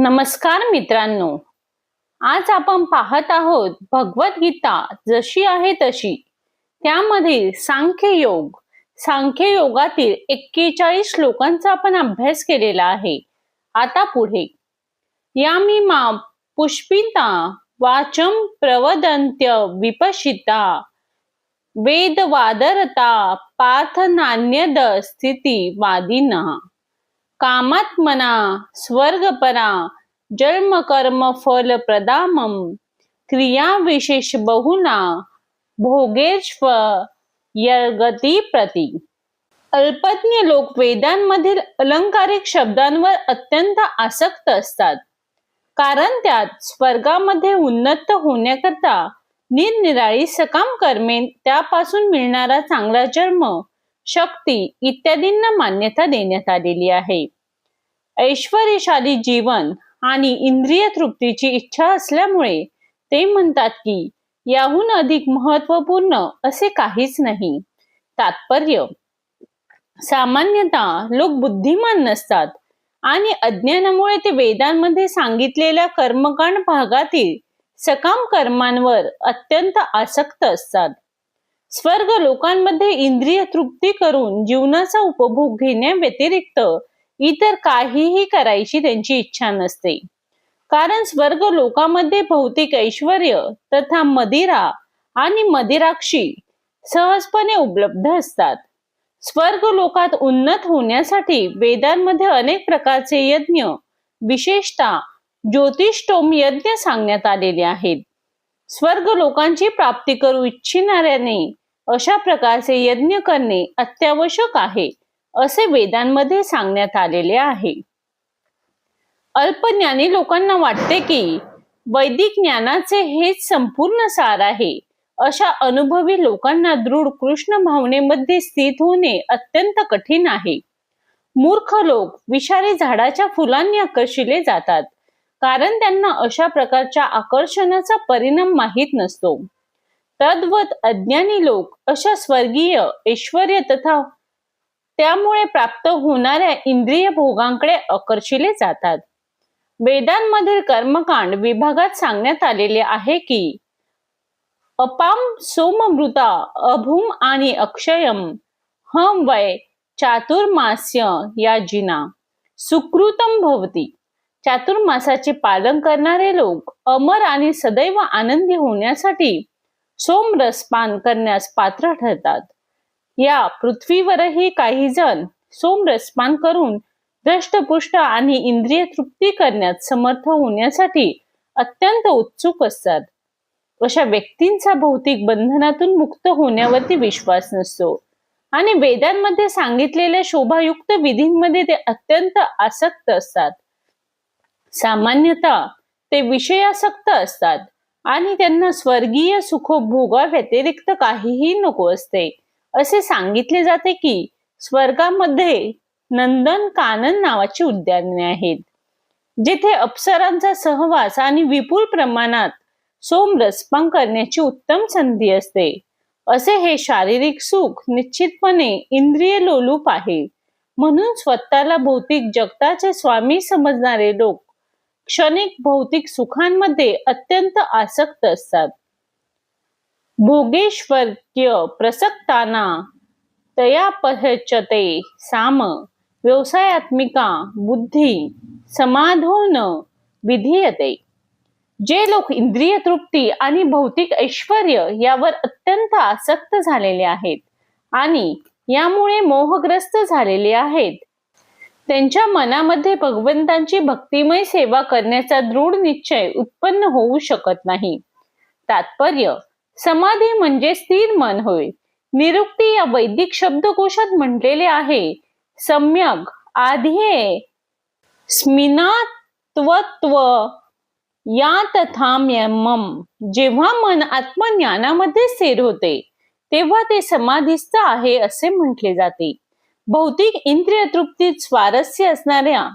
नमस्कार मित्रांनो. आज आपण पाहत आहोत भगवद्गीता जशी आहे तशी. त्यामधील सांख्य योग. सांख्य योगातील एक्केचाळीस श्लोकांचा आपण अभ्यास केलेला आहे. आता पुढे. या मी मा पुष्पिता वाचम प्रवदंत्य विपशिता. वेद वादरता पार्थ नान्यद स्थिती वादिना कामात्मना स्वर्गपरा जन्म कर्म फल प्रदामम क्रिया विशेष बहुना भोगेश्व यगती प्रती। अल्पज्ञ लोक वेदांमधील अलंकारिक शब्दांवर अत्यंत आसक्त असतात. कारण त्यात स्वर्गामध्ये उन्नत होण्याकरता निरनिराळी सकाम कर्मे त्यापासून मिळणारा चांगला जन्म शक्ती इत्यादींना मान्यता देण्यात आलेली आहे. ऐश्वर्यशाली जीवन आणि इंद्रिय तृप्तीची इच्छा असल्यामुळे ते म्हणतात की याहून अधिक महत्त्वपूर्ण असे काहीच नाही. तात्पर्य सामान्यतः लोक बुद्धिमान नसतात आणि अज्ञानामुळे ते वेदांमध्ये सांगितलेल्या कर्मकांड भागातील सकाम कर्मांवर अत्यंत आसक्त असतात. स्वर्ग लोकांमध्ये इंद्रिय तृप्ती करून जीवनाचा उपभोग घेण्या व्यतिरिक्त इतर काहीही करायची त्यांची इच्छा नसते. कारण स्वर्ग लोकांमध्ये भौतिक ऐश्वर तथा मदिरा आणि मदिराक्षी सहजपणे उपलब्ध असतात. स्वर्ग लोकात उन्नत होण्यासाठी वेदांमध्ये अनेक प्रकारचे यज्ञ विशेषतः ज्योतिषोम यज्ञ सांगण्यात आलेले आहेत. स्वर्ग लोकांची प्राप्ती करू इच्छिणाऱ्याने अशा प्रकारचे यज्ञ करणे अत्यावश्यक आहे असे वेदांमध्ये सांगण्यात आलेले आहे. अल्पज्ञानी लोकांना वाटते की वैदिक ज्ञानाचे हेच संपूर्ण सार आहे. अशा अनुभवी लोकांना दृढ कृष्ण भावनेमध्ये स्थित होणे अत्यंत कठीण आहे. मूर्ख लोक विषारी झाडाच्या फुलांनी आकर्षिले जातात कारण त्यांना अशा प्रकारच्या आकर्षणाचा परिणाम माहीत नसतो. तद्वत अज्ञानी लोक अशा स्वर्गीय ऐश्वर तथा त्यामुळे प्राप्त होणाऱ्या इंद्रिय भोगांकडे आकर्षिले जातात. वेदांमधील कर्मकांड विभागात सांगण्यात आलेले आहे की अपाम सोममृता अभूम आणि अक्षयम हम वय चातुर्मास्य या जिना सुकृतम भवती. चातुर्मासाचे पालन करणारे लोक अमर आणि सदैव आनंदी होण्यासाठी सोमरस पान करण्यास पात्र ठरतात. या पृथ्वीवरही काही जण सोमरस पान करून दृष्टपुष्ट आणि इंद्रिय तृप्ती करण्यात समर्थ होण्यासाठी अत्यंत उत्सुक असतात. अशा व्यक्तींचा भौतिक बंधनातून मुक्त होण्यावरती विश्वास नसतो आणि वेदांमध्ये सांगितलेल्या शोभायुक्त विधींमध्ये ते अत्यंत आसक्त असतात. सामान्यतः ते विषयासक्त असतात. आणि त्यांना स्वर्गीय सुखभोगा व्यतिरिक्त काहीही नको असते. असे सांगितले जाते की स्वर्गामध्ये नंदन कानन नावाची उद्याने आहेत. जिथे अप्सरांचा सहवास आणि विपुल प्रमाणात सोमरसपान करण्याची उत्तम संधी असते. असे हे शारीरिक सुख निश्चितपणे इंद्रिय लोलूप आहे. म्हणून स्वतःला भौतिक जगताचे स्वामी समजणारे लोक क्षणिक भौतिक सुखांमध्ये अत्यंत आसक्त असतात. भोगेश्वर्य प्रसक्ताना तया पहचते साम व्यवसायात्मिका बुद्धी समाधोन विधीयते. जे लोक इंद्रिय तृप्ती आणि भौतिक ऐश्वर यावर अत्यंत आसक्त झालेले आहेत आणि यामुळे मोहग्रस्त झालेले आहेत त्यांच्या मनामध्ये भगवंतांची भक्तिमय सेवा करण्याचा दृढ निश्चय उत्पन्न होऊ शकत नाही. तात्पर्य समाधी म्हणजे स्थिर मन होय. निरुक्ती या वैदिक शब्दकोशात म्हटलेले आहे. सम्यक आधी स्मिनात्वत्व या तथाम्यमम जेव्हा मन आत्मज्ञानामध्ये स्थिर होते तेव्हा ते समाधीस्थ आहे असे म्हटले जाते. भौतिक इंद्रिय तृप्तीत स्वारस्य असणाऱ्या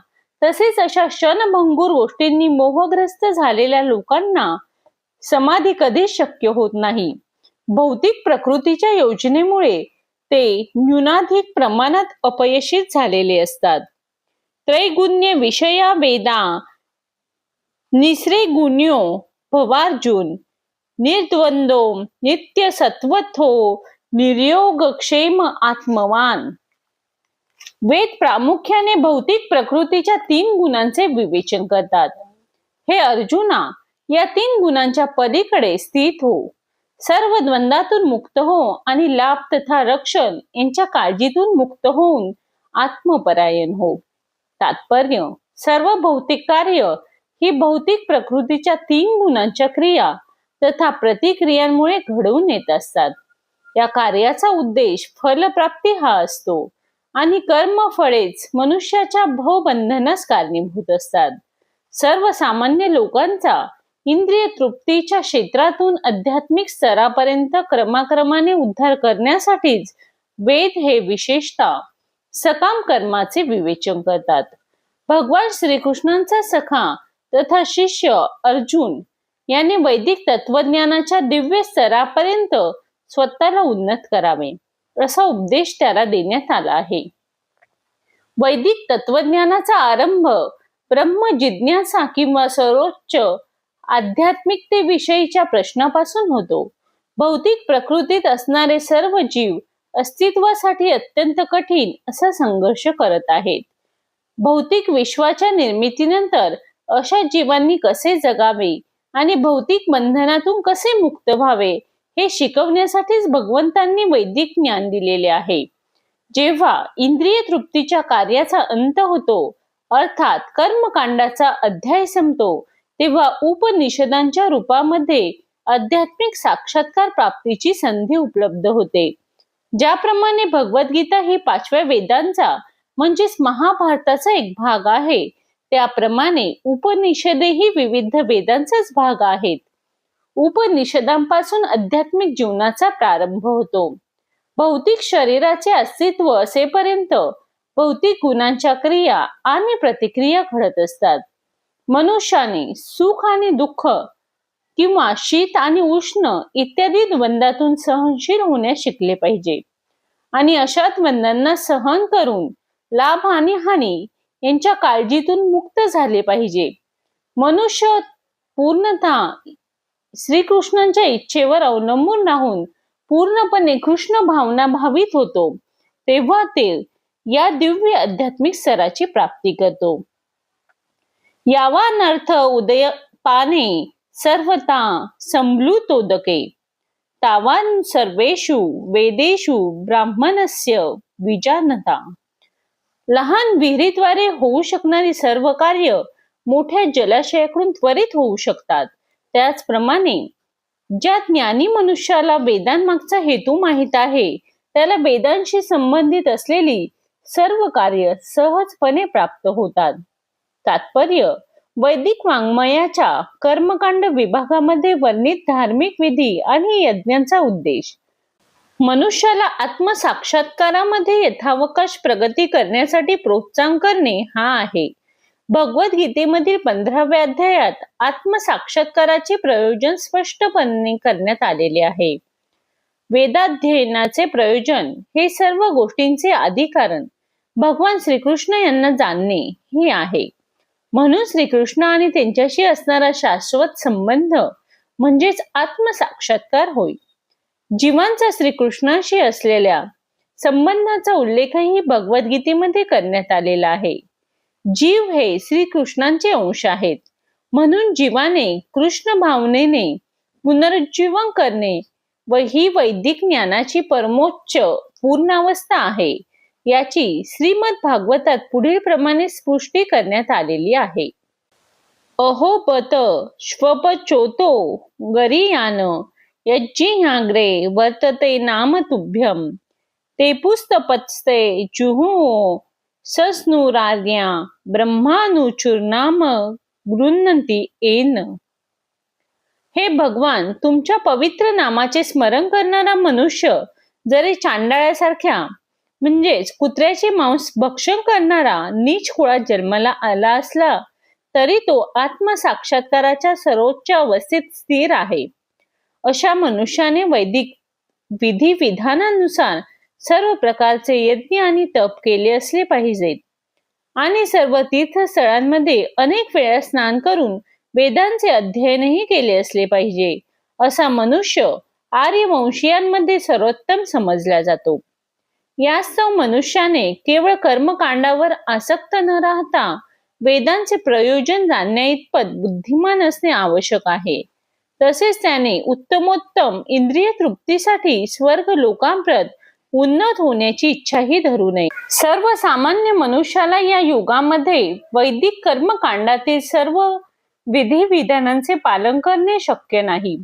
तसेच अशा क्षणभंगूर गोष्टींनी मोहग्रस्त झालेल्या लोकांना समाधी कधीच शक्य होत नाही. भौतिक प्रकृतीच्या योजनेमुळे ते न्यूनाधिक प्रमाणात अपयशित झालेले असतात. त्रैगुण्य विषया वेदा निसरे गुण्यो भवार्जुन निर्द्वंदो नित्य सत्वथो निर्योग क्षेम आत्मवान. वेद प्रामुख्याने भौतिक प्रकृतीच्या तीन गुणांचे विवेचन करतात. हे अर्जुना या तीन गुणांच्या पलीकडे स्थित हो. सर्व द्वंद्वातून मुक्त हो आणि लाभ तथा रक्षण यांच्या काळजीतून मुक्त होऊन आत्मपरायण हो. तात्पर्य सर्व भौतिक कार्य ही भौतिक प्रकृतीच्या तीन गुणांच्या क्रिया तथा प्रतिक्रियांमुळे घडवून येत असतात. या कार्याचा उद्देश फलप्राप्ती हा असतो. आणि कर्म फळेच मनुष्याच्या भवबंधनास कारणीभूत असतात. सर्वसामान्य लोकांचा इंद्रिय तृप्तीच्या क्षेत्रातून आध्यात्मिक स्तरापर्यंत क्रमाक्रमाने उद्धार करण्यासाठीच वेद हे विशेषतः सकाम कर्माचे विवेचन करतात. भगवान श्रीकृष्णांचा सखा तथा शिष्य अर्जुन याने वैदिक तत्वज्ञानाच्या दिव्य स्तरापर्यंत स्वतःला उन्नत करावे. असा उपदेश त्याला देण्यात आला आहे. वैदिक तत्वज्ञानाचा आरंभ ब्रह्म जिज्ञासा किंवा सर्वोच्च आध्यात्मिकतेविषयीच्या प्रश्नापासून होतो. भौतिक प्रकृतीत असणारे सर्व जीव अस्तित्वासाठी अत्यंत कठीण असा संघर्ष करत आहेत. भौतिक विश्वाच्या निर्मितीनंतर अशा जीवांनी कसे जगावे आणि भौतिक बंधनातून कसे मुक्त व्हावे हे शिकवण्यासाठीच भगवंतांनी वैदिक ज्ञान दिलेले आहे. जेव्हा इंद्रिय तृप्तीच्या कार्याचा अंत होतो अर्थात कर्मकांडाचा अध्याय संपतो तेव्हा उपनिषदांच्या रूपामध्ये आध्यात्मिक साक्षात्कार प्राप्तीची संधी उपलब्ध होते. ज्याप्रमाणे भगवद्गीता ही पाचव्या वेदांचा म्हणजेच महाभारताचा एक भाग आहे त्याप्रमाणे उपनिषदेही विविध वेदांचाच भाग आहेत. उपनिषदांपासून आध्यात्मिक जीवनाचा प्रारंभ होतो. भौतिक शरीराचे अस्तित्व असेपर्यंत भौतिक गुणांच्या क्रिया आणि प्रतिक्रिया घडत असतात. मनुष्याने सुख आणि दुःख किंवा शीत आणि उष्ण इत्यादी द्वंद्वातून सहनशील होण्यास शिकले पाहिजे. आणि अशा द्वंद्वांना सहन करून लाभ आणि हानी यांच्या काळजीतून मुक्त झाले पाहिजे. मनुष्य पूर्णतः श्रीकृष्णांच्या इच्छेवर अवलंबून राहून पूर्णपणे कृष्ण भावना भावित होतो तेव्हा ते या दिव्य आध्यात्मिक स्तराची प्राप्ती करतो. यावानर्थ उदय पाने सर्वता संभ्लुतोदके तावान सर्वेषु वेदेषु ब्राह्मणस्य विजानता। लहान विहिरीद्वारे होऊ शकणारी सर्व कार्य मोठ्या जलाशयाकडून त्वरित होऊ शकतात. त्याचप्रमाणे ज्या ज्ञानी मनुष्याला वेदांमागचा हेतू माहीत आहे त्याला वेदांशी संबंधित असलेली सर्व कार्य सहजपणे प्राप्त होतात. तात्पर्य वैदिक वाङ्मयाच्या कर्मकांड विभागामध्ये वर्णित धार्मिक विधी आणि यज्ञांचा उद्देश. मनुष्याला आत्मसाक्षात्कारामध्ये यथावकाश प्रगती करण्यासाठी प्रोत्साहन करणे हा आहे. भगवद्गीतेमधील पंधराव्या अध्यायात आत्मसाक्षात्काराचे प्रयोजन स्पष्टपणे करण्यात आलेले आहे. वेदाध्ययनाचे प्रयोजन हे सर्व गोष्टींचे अधिकारण भगवान श्रीकृष्ण यांना जाणणे हे आहे. म्हणून श्रीकृष्ण आणि त्यांच्याशी असणारा शाश्वत संबंध म्हणजेच आत्मसाक्षात्कार होय. जीवांचा श्रीकृष्णाशी असलेल्या संबंधाचा उल्लेखही भगवद्गीतेमध्ये करण्यात आलेला आहे. जीव हे श्रीकृष्णांचे अंश आहेत. म्हणून जीवाने कृष्ण भावनेने पुनरुज्जीवन करणे व ही वैदिक ज्ञानाची परमोच्च पूर्णावस्था आहे याची श्रीमद भागवतात पुढील प्रमाणे स्पुष्टी करण्यात आलेली आहे. अहो पत श्वपचोतो गरीयान यज्जिह्याग्रे वर्तते नाम तुभ्यम. ते पुस्तपत्स्ते जुहू सस्नुरार्या ब्रह्मानुचूर्नाम गृह्णंती एन हे भगवान तुमच्या पवित्र नामाचे स्मरण करणारा मनुष्य जरी चांडाळ्यासारख्या म्हणजेच कुत्र्याचे मांस भक्षण करणारा नीच कुळात जन्माला आला असला तरी तो आत्मसाक्षात्काराच्या सर्वोच्च अवस्थेत स्थिर आहे अशा मनुष्याने वैदिक विधी विधानानुसार सर्व प्रकारचे यज्ञ आणि तप केले असले पाहिजेत आणि सर्व तीर्थस्थळांमध्ये अनेक वेळा स्नान करून वेदांचे अध्ययनही केले असले पाहिजे असा मनुष्य आर्यवंशीयांमध्ये सर्वोत्तम समजला जातो. यास्तव मनुष्याने केवळ कर्मकांडावर आसक्त न राहता वेदांचे प्रयोजन जाणण्याइतपत बुद्धिमान असणे आवश्यक आहे. तसेच त्याने उत्तमोत्तम इंद्रिय तृप्तीसाठी स्वर्ग लोकांप्रत उन्नत होण्याची इच्छाही धरू नये. सर्वसामान्य मनुष्याला या युगामध्ये वैदिक कर्मकांडातील सर्व विधी विधानांचे पालन करणे शक्य नाही.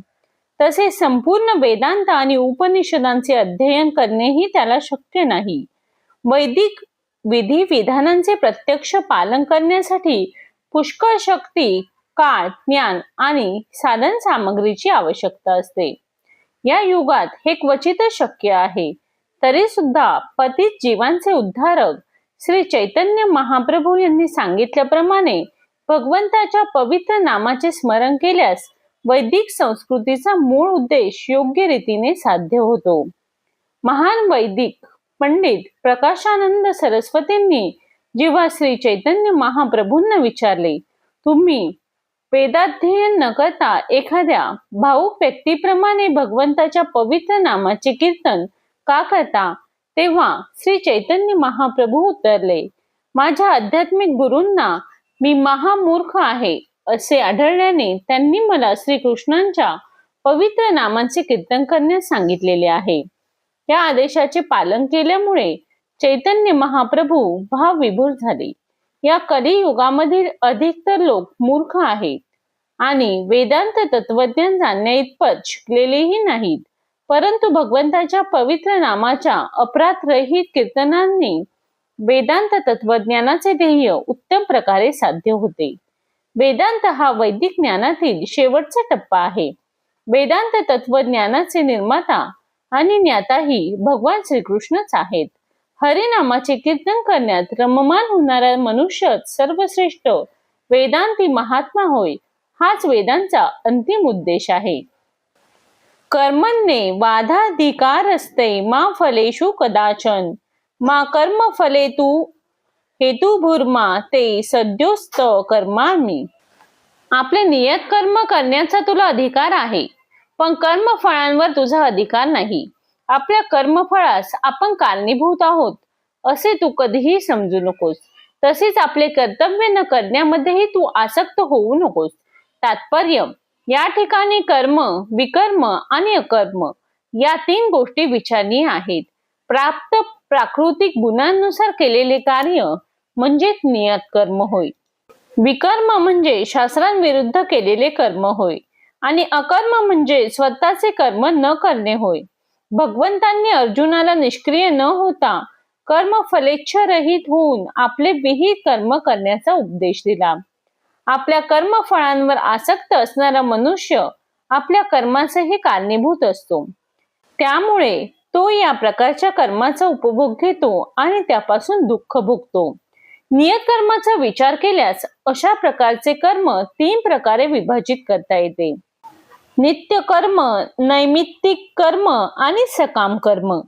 तसेच संपूर्ण वेदांत आणि उपनिषदांचे अध्ययन करणेही त्याला शक्य नाही. वैदिक विधी विधानांचे प्रत्यक्ष पालन करण्यासाठी पुष्कळ शक्ती काळ ज्ञान आणि साधन सामग्रीची आवश्यकता असते. या युगात हे क्वचितच शक्य आहे. तरी सुद्धा पतित जीवांचे उद्धारक श्री चैतन्य महाप्रभू यांनी सांगितल्याप्रमाणे भगवंताच्या पवित्र नामाचे स्मरण केल्यास वैदिक संस्कृतीचा मूळ उद्देश योग्य रीतीने साध्य होतो. महान वैदिक पंडित प्रकाशानंद सरस्वतींनी जेव्हा श्री चैतन्य महाप्रभूंना विचारले तुम्ही वेदाध्ययन न करता एखाद्या भाऊक व्यक्तीप्रमाणे भगवंताच्या पवित्र नामाचे कीर्तन का करता? तेव्हा श्री चैतन्य महाप्रभू उतरले. माझ्या आध्यात्मिक गुरूंना मी महामूर्ख आहे असे आढळल्याने त्यांनी मला श्रीकृष्णांच्या पवित्र नामांचे कीर्तन करण्यास सांगितलेले आहे. या आदेशाचे पालन केल्यामुळे चैतन्य महाप्रभू भाव विभूर झाले. या कलियुगामधील अधिकतर लोक मूर्ख आहेत आणि वेदांत तत्वज्ञान जाणण्याइतपत शिकलेलेही नाहीत. परंतु भगवंताच्या पवित्र नामाच्या अपराधरहित कीर्तनांनी वेदांत तत्वज्ञानाचे ध्येय उत्तम प्रकारे साध्य होते. वेदांत हा वैदिक ज्ञानातील शेवटचा टप्पा आहे. वेदांत तत्वज्ञानाचे निर्माता आणि ज्ञाताही भगवान श्रीकृष्णच आहेत. हरिनामाचे कीर्तन करण्यात रममान होणारा मनुष्य सर्वश्रेष्ठ वेदांती महात्मा होय हाच वेदांचा अंतिम उद्देश आहे. कर्मण्ये वाधाधिकार असते मा फलेषु कदाचन। मा कर्म फले तू हेतुभूर्मा ते सद्योस्त कर्मामी आपले नियत कर्म करण्याचा तुला अधिकार आहे पण कर्मफळांवर तुझा अधिकार नाही। आपल्या कर्मफळास आपण कारणीभूत आहोत असे तू कधीही समजू नकोस। तसेच आपले कर्तव्य न करण्यामध्येही तू आसक्त होऊ नकोस। तात्पर्य या ठिकाणी कर्म विकर्म आणि अकर्म या तीन गोष्टी विचारणीय आहेत. प्राप्त प्राकृतिक गुणांनुसार केलेले कार्य म्हणजेच नियत कर्म होय. विकर्म म्हणजे शास्त्रांविरुद्ध केलेले कर्म होय आणि अकर्म म्हणजे स्वतःचे कर्म न करणे होय. भगवंतांनी अर्जुनाला निष्क्रिय न होता कर्म फलेच्छरहित होऊन आपले विहित कर्म करण्याचा उपदेश दिला. आपल्या कर्मफळांवर आसक्त असणारा मनुष्य आपल्या कर्माचेही कारणीभूत असतो. त्यामुळे तो या प्रकारच्या कर्माचा उपभोग घेतो आणि त्यापासून दुःख भोगतो. नियत कर्माचा विचार केल्यास अशा प्रकारचे कर्म तीन प्रकारे विभाजित करता येते. नित्य कर्म नैमित्तिक कर्म आणि सकाम कर्म.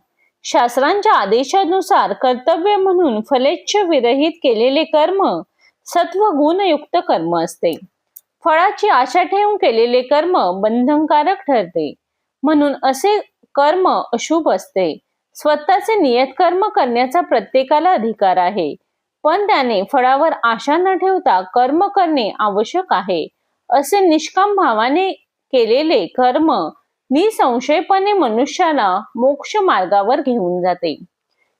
शास्त्रांच्या आदेशानुसार कर्तव्य म्हणून फलेच्छ विरहित केलेले कर्म सत्व गुणयुक्त कर्म असते. फळाची आशा ठेवून केलेले कर्म बंधनकारक ठरते. म्हणून असे कर्म अशुभ असते. स्वतःचे नियत कर्म करण्याचा प्रत्येकाला अधिकार आहे. पण त्याने फळावर आशा न ठेवता कर्म करणे आवश्यक आहे. असे निष्काम भावाने केलेले कर्म निसंशयपणे मनुष्याला मोक्ष मार्गावर घेऊन जाते.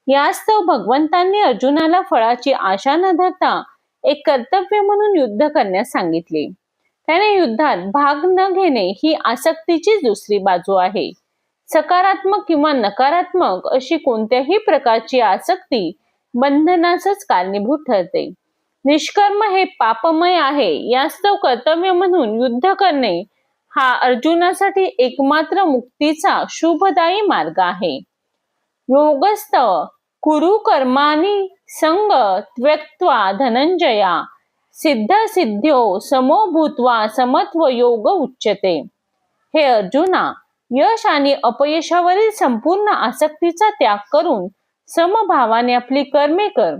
यास्तव भगवंतांनी अर्जुनाला फळाची आशा न धरता एक कर्तव्य म्हणून युद्ध करण्यास सांगितले. त्याने युद्धात भाग न घेणे ही आसक्तीची दुसरी बाजू आहे. सकारात्मक किंवा नकारात्मक अशी कोणत्याही प्रकारची आसक्ती बंधनाच कारणीभूत ठरते. निष्कर्म हे पापमय आहे यास्तव कर्तव्य म्हणून युद्ध करणे हा अर्जुनासाठी एकमात्र मुक्तीचा शुभदायी मार्ग आहे. योगस्त कुरु कर्मानी संग त्यक्त्वा धनंजया सिद्ध सिद्ध्यो समो भूत्वा समत्व योग उच्चते हे अर्जुना यश आणि अपयशावरील संपूर्ण आसक्तीचा त्याग करून समभावाने आपली कर्मे कर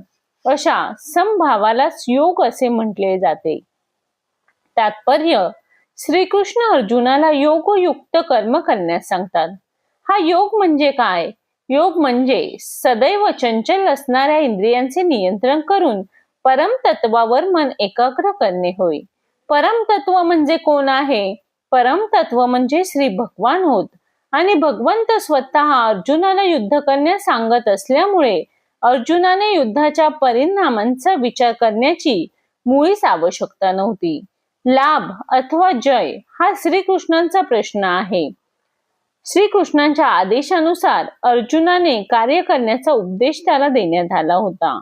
अशा समभावालाच योग असे म्हटले जाते. तात्पर्य श्रीकृष्ण अर्जुनाला योगयुक्त कर्म करण्यास सांगतात. हा योग म्हणजे काय? योग म्हणजे सदैव चंचल असणाऱ्या इंद्रियांचे नियंत्रण करून परमतत्वावर मन एकाग्र करणे होय. परमतत्व म्हणजे कोण आहे? परमतत्व म्हणजे श्री भगवान होत. आणि भगवंत स्वतः अर्जुनाला युद्ध करण्यास सांगत असल्यामुळे अर्जुनाने युद्धाच्या परिणामांचा विचार करण्याची मुळीच आवश्यकता नव्हती. लाभ अथवा जय हा श्रीकृष्णांचा प्रश्न आहे. श्रीकृष्णांच्या आदेशानुसार अर्जुनाने कार्य करण्याचा उपदेश त्याला देण्यात आला होता.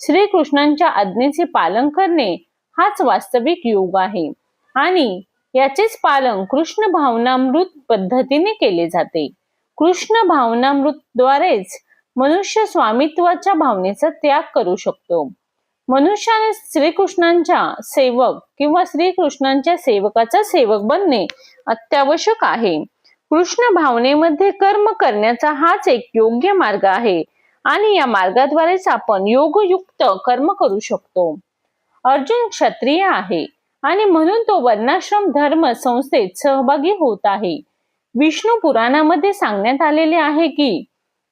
श्रीकृष्णांच्या आज्ञेचे पालन करणे हाच वास्तविक योग आहे आणि याचेच पालन कृष्ण भावनामृत पद्धतीने केले जाते. कृष्ण भावनामृतद्वारेच मनुष्य स्वामित्वाच्या भावनेचा त्याग करू शकतो. मनुष्याने श्रीकृष्णांच्या सेवक किंवा श्रीकृष्णांच्या सेवकाचा सेवक बनणे अत्यावश्यक आहे. कृष्ण भावनेमध्ये कर्म करण्याचा हाच एक योग्य मार्ग आहे. आणि या मार्गाद्वारेच आपण योगयुक्त कर्म करू शकतो. अर्जुन क्षत्रिय आहे आणि म्हणून तो वर्णाश्रम धर्म संस्थेत सहभागी होत आहे. विष्णू पुराणामध्ये सांगण्यात आलेले आहे की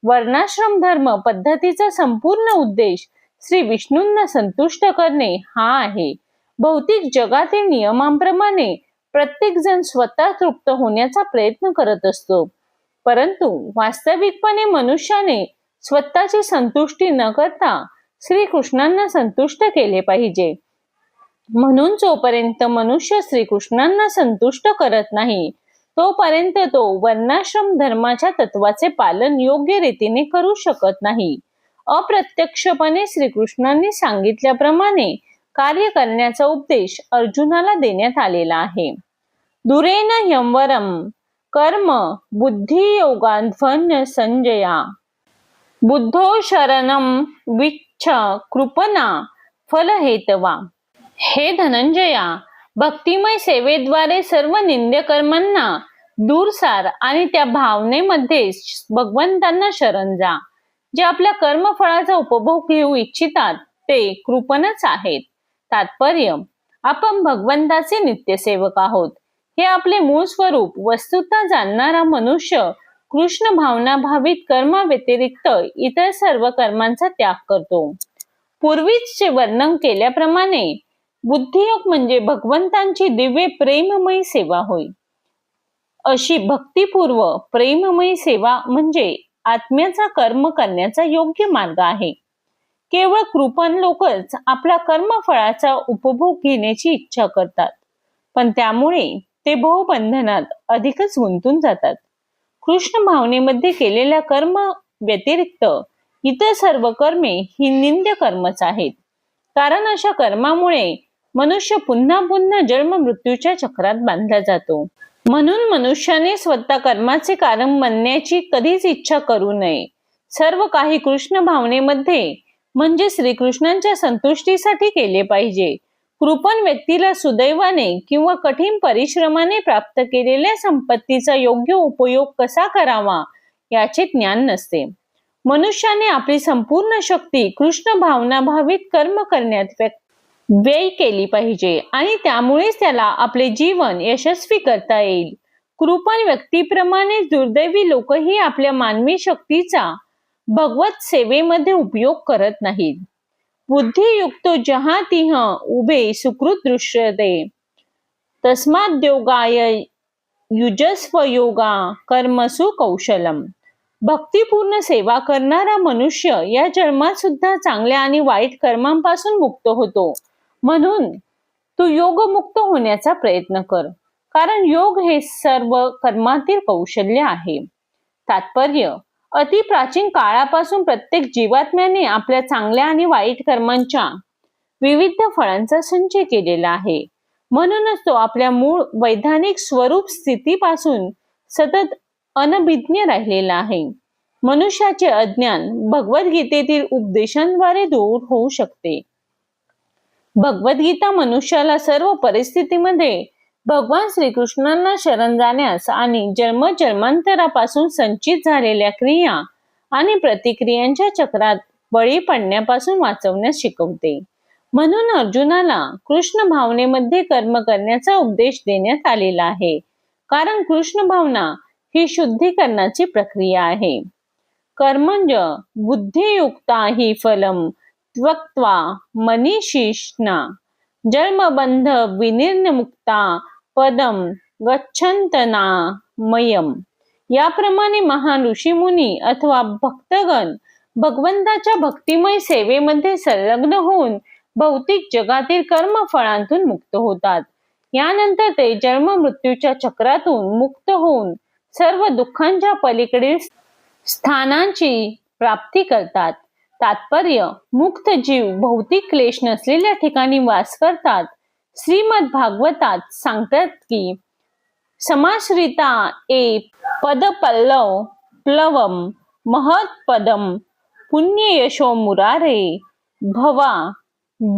वर्णाश्रम धर्म पद्धतीचा संपूर्ण उद्देश श्री विष्णूंना संतुष्ट करणे हा आहे. भौतिक जगातील नियमांप्रमाणे प्रत्येक जण स्वतः तृप्त होण्याचा प्रयत्न करत असतो. परंतु वास्तविकपणे मनुष्याने स्वतःची संतुष्टी न करता श्रीकृष्णांना संतुष्ट केले पाहिजे. म्हणून जोपर्यंत मनुष्य श्रीकृष्णांना संतुष्ट करत नाही तोपर्यंत तो वर्णाश्रम धर्माच्या तत्वाचे पालन योग्य रीतीने करू शकत नाही. अप्रत्यक्षपणे श्रीकृष्णांनी सांगितल्याप्रमाणे कार्य करण्याचा उपदेश अर्जुनाला देण्यात आलेला आहे. दुरेन यमवरम कर्म बुद्धी योगाध्वन संजया बुद्धो शरणम विच्छ कृपना फलहेतवा हे धनंजया भक्तिमय सेवेद्वारे सर्व निंद्य कर्मांना दूर सार आणि त्या भावनेमध्ये भगवंतांना शरण जा. जे आपल्या कर्मफळाचा उपभोग घेऊ इच्छितात ते कृपणच आहेत. तात्पर्य. आपण भगवंताचे नित्यसेवक आहोत. हे आपले मूळ स्वरूप वस्तुता जाणणारा मनुष्य कृष्ण भावना भावित कर्मा व्यतिरिक्त इतर सर्व कर्मांचा त्याग करतो. पूर्वीचे वर्णन केल्याप्रमाणे बुद्धियोग म्हणजे भगवंतांची दिव्य प्रेममयी सेवा होय. अशी भक्तिपूर्व प्रेममयी सेवा म्हणजे आत्म्याचा कर्म करण्याचा योग्य मार्ग आहे. केवळ कृपण लोकच आपला कर्मफळाचा उपभोग घेण्याची इच्छा करतात. पण त्यामुळे ते बहुबंधनात अधिकच गुंतून जातात. कृष्ण भावनेमध्ये केलेल्या कर्म व्यतिरिक्त इतर सर्व कर्मे ही निंद्य कर्मच आहेत. कारण अशा कर्मामुळे मनुष्य पुन्हा पुन्हा जन्म मृत्यूच्या चक्रात बांधला जातो. म्हणून मनुष्याने स्वतः कर्माचे कारण बनण्याची कधीच इच्छा करू नये. सर्व काही कृष्ण भावनेमध्ये म्हणजे श्रीकृष्णांच्या संतुष्टीसाठी केले पाहिजे. कृपण व्यक्तीला सुदैवाने किंवा कठीण परिश्रमाने प्राप्त केलेल्या संपत्तीचा योग्य उपयोग कसा करावा याचे ज्ञान नसते. मनुष्याने आपली संपूर्ण शक्ती कृष्ण भावना भावित कर्म करण्यात व्यय केली पाहिजे आणि त्यामुळेच त्याला आपले जीवन यशस्वी करता येईल. कृपण व्यक्तीप्रमाणे दुर्दैवी लोकही आपल्या मानवी शक्तीचा भगवत सेवेमध्ये उपयोग करत नाहीत. बुद्धियुक्त जहा तिह उभे सुकृत दृश्यते तस्माद्योगाय युजस्व योगा कर्मसु कौशलम. भक्तिपूर्ण सेवा करणारा मनुष्य या जन्मात सुद्धा चांगल्या आणि वाईट कर्मांपासून मुक्त होतो. म्हणून तू योगमुक्त होण्याचा प्रयत्न कर कारण योग हे सर्व कर्मातील कौशल्य आहे. तात्पर्य अति प्राचीन काळापासून प्रत्येक जीवात्म्याने आपल्या चांगल्या आणि वाईट कर्मांच्या विविध फळांचा संचय केलेला आहे. म्हणूनच तो आपल्या मूळ वैधानिक स्वरूप स्थितीपासून सतत अनभिज्ञ राहिलेला आहे. मनुष्याचे अज्ञान भगवद्गीतेतील उपदेशांद्वारे दूर होऊ शकते. भगवद्गीता मनुष्याला सर्व परिस्थितीमध्ये भगवान श्रीकृष्णांना शरण जाण्यास आणि जन्म जन्मांतरापासून संचित झालेल्या क्रिया आणि प्रतिक्रियांच्या चक्रात बळी पडण्यापासून वाचवण्यास शिकवते. म्हणून अर्जुनाला कृष्ण भावनेमध्ये कर्म करण्याचा उपदेश देण्यात आलेला आहे. कारण कृष्ण भावना ही शुद्धीकरणाची प्रक्रिया आहे. कर्मंज बुद्धियुक्ता ही फलम त्वक्त्वा मनीषिष्णा. जन्मबंध विनिर्णमुक्ता पदम गच्छंतना मयम. याप्रमाणे महान ऋषीमुनी अथवा भक्तगण भगवंताच्या भक्तिमय सेवेमध्ये संलग्न होऊन भौतिक जगातील कर्मफळांतून मुक्त होतात. यानंतर ते जन्म मृत्यूच्या चक्रातून मुक्त होऊन सर्व दुःखांच्या पलीकडील स्थानांची प्राप्ती करतात. तात्पर्य मुक्त जीव भौतिक क्लेश नसलेल्या ठिकाणी वास करतात. श्रीमद भागवतात सांगतात की समाश्रिता ए पद पल्लव प्लवम महत पदम पुण्य यशो मुरारे भवा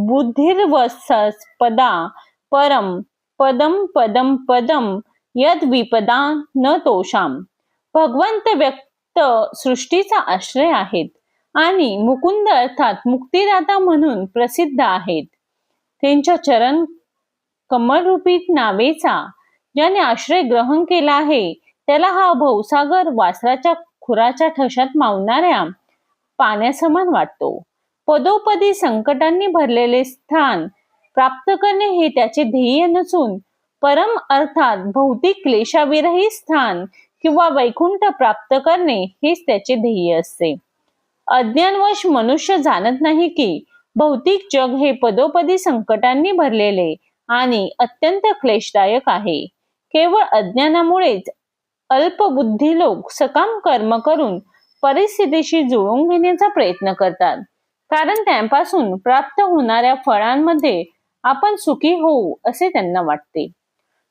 बुद्धिर्वसस पदा परम पदम पदम पदम यद विपदा न तोषाम भगवंत व्यक्त सृष्टीचा आश्रय आहेत आणि मुकुंद अर्थात मुक्तिदाता म्हणून प्रसिद्ध आहेत। त्यांच्या चरण कमलरूपी नावेचा ज्याने आश्रय ग्रहण केला आहे त्याला हा भौसागर वासराच्या खुराच्या ठशात मावणाऱ्या पाण्यासमान वाटतो. पदोपदी संकटांनी भरलेले स्थान प्राप्त करणे हे त्याचे ध्येय नसून परम अर्थात भौतिक क्लेशाविरही स्थान किंवा वैकुंठ प्राप्त करणे हेच त्याचे ध्येय असते. अज्ञानवश मनुष्य जाणत नाही की भौतिक जग हे पदोपदी संकटांनी भरलेले आणि अत्यंत क्लेशदायक आहे. केवळ अज्ञानामुळेच अल्पबुद्धी लोक सकाम कर्म करून परिस्थितीशी जुळवून घेण्याचा प्रयत्न करतात. कारण त्यांपासून प्राप्त होणाऱ्या फळांमध्ये आपण सुखी होऊ असे त्यांना वाटते.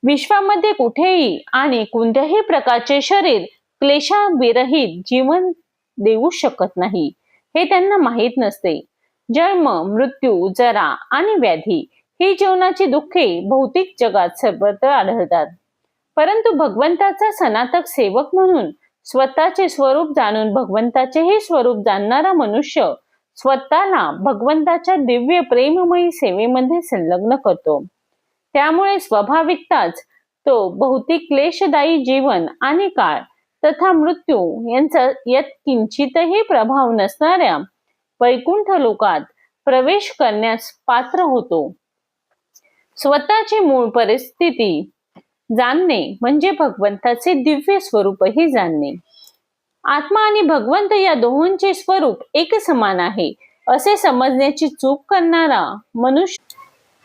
विश्वामध्ये कुठेही आणि कोणत्याही प्रकारचे शरीर क्लेशाविरहित जीवन देऊ शकत नाही हे त्यांना माहीत नसते. जन्म मृत्यू जरा आणि व्याधी ही जीवनाची दुःखे भौतिक जगात सर्वत्र आढळतात. परंतु भगवंताचा सनातक सेवक म्हणून स्वतःचे स्वरूप जाणून भगवंताचे हे स्वरूप जाणणारा मनुष्य स्वतःला भगवंताच्या दिव्य प्रेममयी सेवेमध्ये संलग्न करतो. त्यामुळे स्वाभाविकताच तो भौतिक क्लेशदायी जीवन आणि काळ तथा मृत्यू यांचा यात किंचितही प्रभाव नसणाऱ्या वैकुंठ लोकात प्रवेश करण्यास पात्र होतो. स्वतःची मूळ परिस्थिती जाणणे म्हणजे भगवंताचे दिव्य स्वरूपही जाणणे. आत्मा आणि भगवंत या दोहोंचे स्वरूप एक समान आहे असे समजण्याची चूक करणारा मनुष्य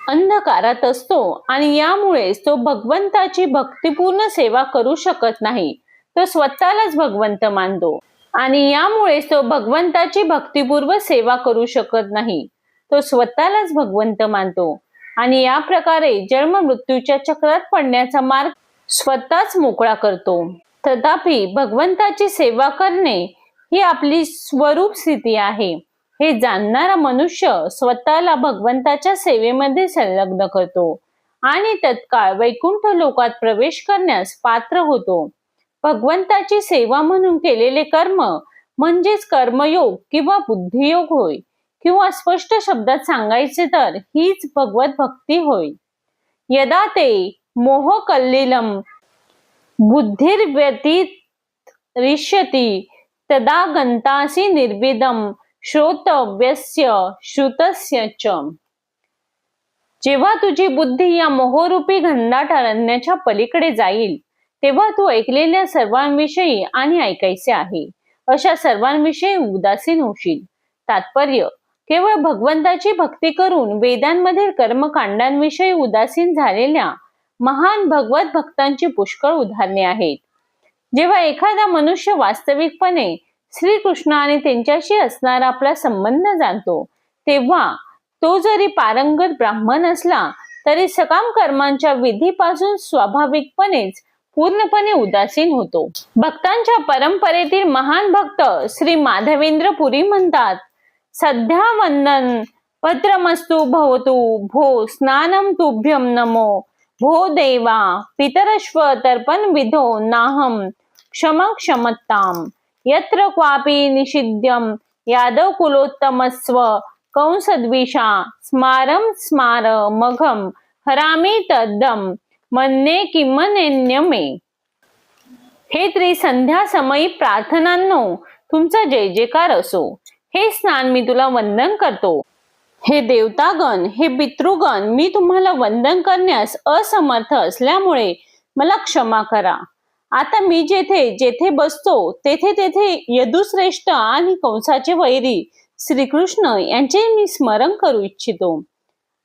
अंधकारात असतो आणि यामुळेच तो भगवंताची भक्तिपूर्ण सेवा करू शकत नाही. तो स्वतःलाच भगवंत मानतो आणि यामुळेच तो भगवंताची भक्तिपूर्व सेवा करू शकत नाही. तो स्वतःलाच भगवंत मानतो. आणि या प्रकारे जन्म मृत्यूच्या चक्रात पडण्याचा मार्ग स्वतःच मोकळा करतो. तथापि भगवंताची सेवा करणे ही आपली स्वरूप स्थिती आहे. हे जाणणारा मनुष्य स्वतःला भगवंताच्या सेवेमध्ये संलग्न करतो आणि तत्काळ वैकुंठ लोकात प्रवेश करण्यास पात्र होतो. भगवंताची सेवा म्हणून केलेले कर्म म्हणजेच कर्मयोग किंवा बुद्धियोग होय. किंवा स्पष्ट शब्दात सांगायचे तर हीच भगवत भक्ती होय. यदा ते मोह कल्लिलम बुद्धिर्व्यतीत तदा गंतासी निर्विदम श्रोतव्यस्य श्रुतस्य च. जेव्हा तुझी बुद्धी या मोहरूपी घनदाट अरण्याच्या पलीकडे जाईल तेव्हा तू ऐकलेल्या सर्वांविषयी आणि ऐकायचे आहे. अशा सर्वांविषयी उदासीन होशील. तात्पर्य केवळ भगवंताची भक्ती करून वेदांमधील कर्मकांडांविषयी उदासीन झालेल्या महान भगवत भक्तांची पुष्कळ उदाहरणे आहेत. जेव्हा एखादा मनुष्य वास्तविकपणे श्रीकृष्ण आणि त्यांच्याशी असणारा आपला संबंध जाणतो तेव्हा तो जरी पारंगत ब्राह्मण असला तरी सकाम कर्मांच्या विधीपासून स्वाभाविकपणेच पूर्णपणे उदासीन होतो. भक्तांच्या परंपरेतील महान भक्त श्री माधवेंद्र पुरी म्हणतात सध्या वंदन पत्रमस्तु भवतु। भो स्नानम तुभ्यम नमो। भो देवा पितरश्व तर्पण विधो नाहम क्षम क्षमताम यत्र क्वापि निषिध्यम यादव कुलोत्तमस्व। कंसद्विषा स्मारम स्मार मघम हरामी तद्दम मन्ने किमनेन्य मे हे त्रिसंध्या समयी प्रार्थनांनो तुमचा जय जयकार असो। हे स्नान मी तुला वंदन करतो. हे देवतागण हे पितृगण मी तुम्हाला वंदन करण्यास असमर्थ असल्यामुळे मला क्षमा करा. आता मी जेथे जेथे बसतो तेथे तेथे यदुश्रेष्ठ आणि कंसाचे वैरी श्रीकृष्ण यांचे मी स्मरण करू इच्छितो.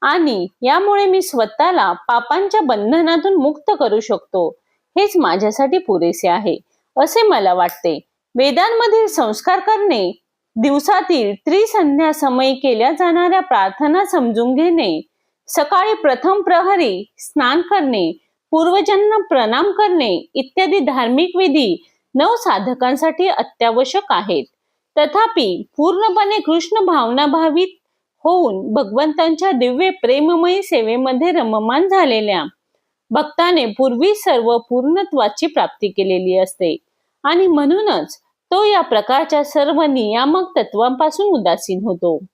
आणि यामुळे मी स्वतःला पापांच्या बंधनातून मुक्त करू शकतो. हेच माझ्यासाठी पुरेसे आहे असे मला वाटते. वेदांमधील संस्कार करणे दिवसातील त्रिसंध्या समय केल्या जाणाऱ्या प्रार्थना समजून घेणे सकाळी प्रथम प्रहरी स्नान करणे पूर्वजांना प्रणाम करणे इत्यादी धार्मिक विधी नव साधकांसाठी अत्यावश्यक आहेत. तथापि पूर्णपणे कृष्ण भावना भावित होऊन भगवंतांच्या दिव्य प्रेममयी सेवेमध्ये रममान झालेल्या भक्ताने पूर्वी सर्व पूर्णत्वाची प्राप्ती केलेली असते. आणि म्हणूनच तो या प्रकारच्या सर्व नियामक तत्वांपासून उदासीन होतो.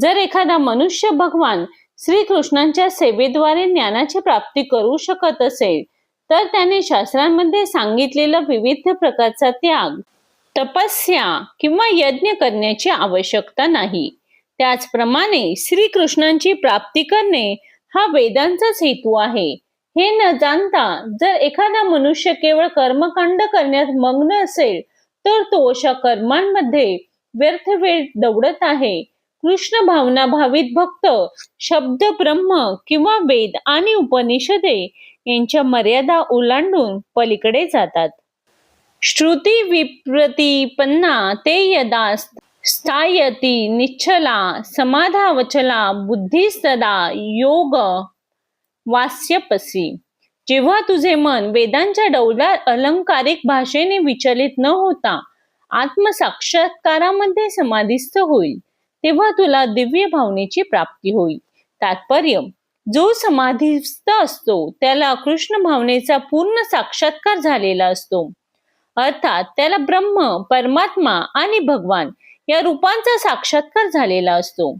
जर एखादा मनुष्य भगवान श्रीकृष्णांच्या सेवेद्वारे ज्ञानाची प्राप्ती करू शकत असेल तर त्याने शास्त्रांमध्ये सांगितलेला विविध प्रकारचा त्याग तपस्या किंवा यज्ञ करण्याची आवश्यकता नाही. त्याचप्रमाणे श्रीकृष्णांची प्राप्ती करणे हा वेदांचाच हेतू आहे. हे न जाणता जर एखादा मनुष्य केवळ कर्मकांड करण्यात मग्न असेल तर तो अशा कर्मांमध्ये व्यर्थ वेळ दौडत आहे. कृष्ण भावना भावित भक्त शब्द ब्रह्म किंवा वेद आणि उपनिषदे यांच्या मर्यादा ओलांडून पलीकडे जातात. श्रुती विप्रतिपन्ना ते यदा स्थायती निश्चला समाधावचला बुद्धिस्तदा योग वास्यपसी. जेव्हा तुझे मन वेदांच्या डौला अलंकारिक भाषेने विचलित न होता आत्मसाक्षात्कारामध्ये समाधिस्थ होईल तेव्हा तुला दिव्य भावनेची प्राप्ती होईल. तात्पर्य जो समाधिस्थ असतो त्याला कृष्ण भावनेचा पूर्ण साक्षात्कार झालेला असतो. अर्थात त्याला ब्रह्म परमात्मा आणि भगवान या रूपांचा साक्षात्कार झालेला असतो.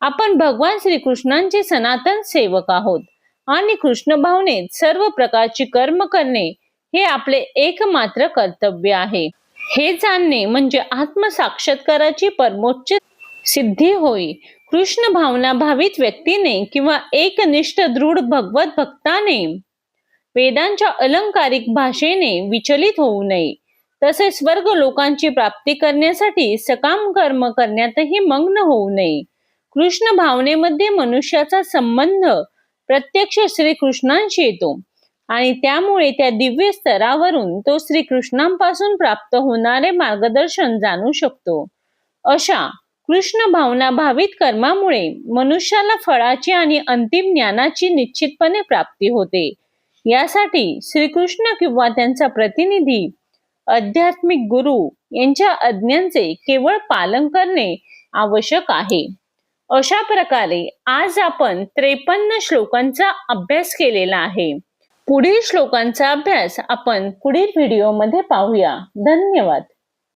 आपण भगवान श्रीकृष्णांचे सनातन सेवक आहोत. आणि कृष्ण भावनेत सर्व प्रकारची कर्म करणे हे आपले एकमात्र कर्तव्य आहे. हे जाणणे म्हणजे आत्मसाक्षात्काराची परमोच्च सिद्धी होय. कृष्ण भावना भावित व्यक्तीने किंवा एकनिष्ठ दृढ भगवत भक्ताने वेदांच्या अलंकारिक भाषेने विचलित होऊ नये. तसेच स्वर्ग लोकांची प्राप्ती करण्यासाठी सकाम कर्म करण्यातही मग्न होऊ नये. कृष्ण भावनेमध्ये मनुष्याचा संबंध प्रत्यक्ष श्रीकृष्णांशी येतो. आणि त्यामुळे त्या दिव्य स्तरावरून तो श्रीकृष्णांपासून प्राप्त होणारे मार्गदर्शन जाणू शकतो. अशा कृष्ण भावना भावित कर्मामुळे मनुष्याला फळाची आणि अंतिम ज्ञानाची निश्चितपणे प्राप्ती होते. यासाठी श्रीकृष्ण किंवा त्यांचा प्रतिनिधी आध्यात्मिक गुरु यांच्या आज्ञांचे केवळ पालन करणे आवश्यक आहे. अशा प्रकारे आज आपण त्रेपन्न श्लोकांचा अभ्यास केलेला आहे. पुढील श्लोकांचा अभ्यास आपण पुढील व्हिडिओमध्ये पाहूया. धन्यवाद.